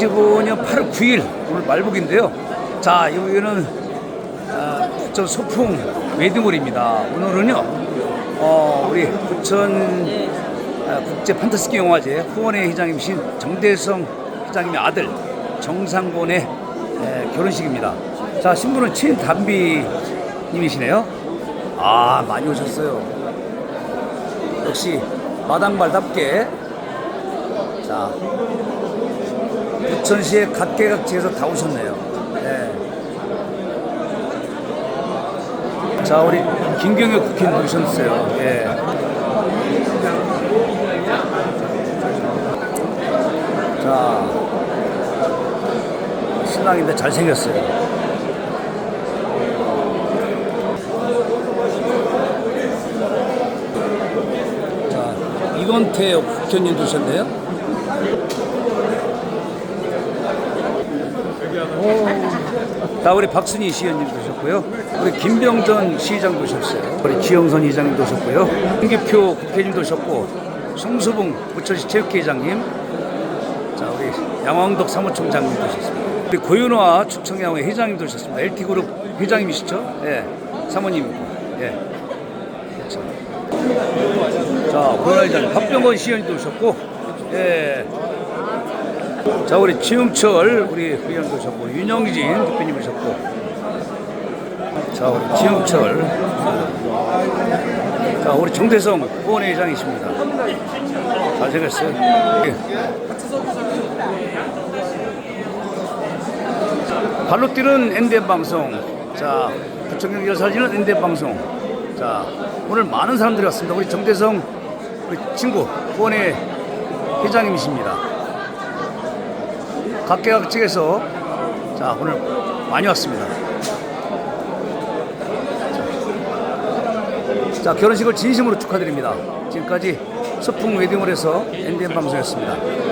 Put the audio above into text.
2025년 8월 9일 오늘 말복인데요. 자 여기는 아, 부천 소풍 웨딩홀입니다. 오늘은요 어, 우리 부천 아, 국제 판타스키 영화제 후원회 회장님이신 정대성 회장님의 아들 정상곤의 에, 결혼식입니다. 자 신부는 친담비님이시네요. 아 많이 오셨어요. 역시 마당발답게 자 부천시의 각계각지에서 다 오셨네요. 네. 자 우리 김경혁 국회의원 오셨어요. 예. 자 신랑인데 잘생겼어요. 자 이건태 국회의원님도 오셨네요. 자 우리 박순희 시의원님도 오셨고요. 우리 김병전 시장도 오셨어요. 우리 지영선 이장님도 오셨고요. 홍기표 국회의원님도 오셨고 송수봉 부천시 체육회장님, 자 우리 양왕덕 사무총장님도 오셨습니다. 우리 고윤화 축청양회 회장님도 오셨습니다. LT그룹 회장님이시죠? 예, 사모님이고, 예. 자 고윤화 회장님, 박병건 시의원님도 오셨고, 예. 자 우리 지흥철 우리 의원도 오셨고 윤영진 대표님 오셨고. 자 우리 지흥철. 자 우리 정대성 후원회 회장이십니다. 잘생겼어요. 예. 발로 뛰는 NDM 방송. 자 부천경 여사진은 NDM 방송. 자 오늘 많은 사람들이 왔습니다. 우리 정대성 우리 친구 후원회 회장님이십니다 각계각층에서 자 오늘 많이 왔습니다. 자 결혼식을 진심으로 축하드립니다. 지금까지 소풍 웨딩홀에서 NDM 방송이었습니다.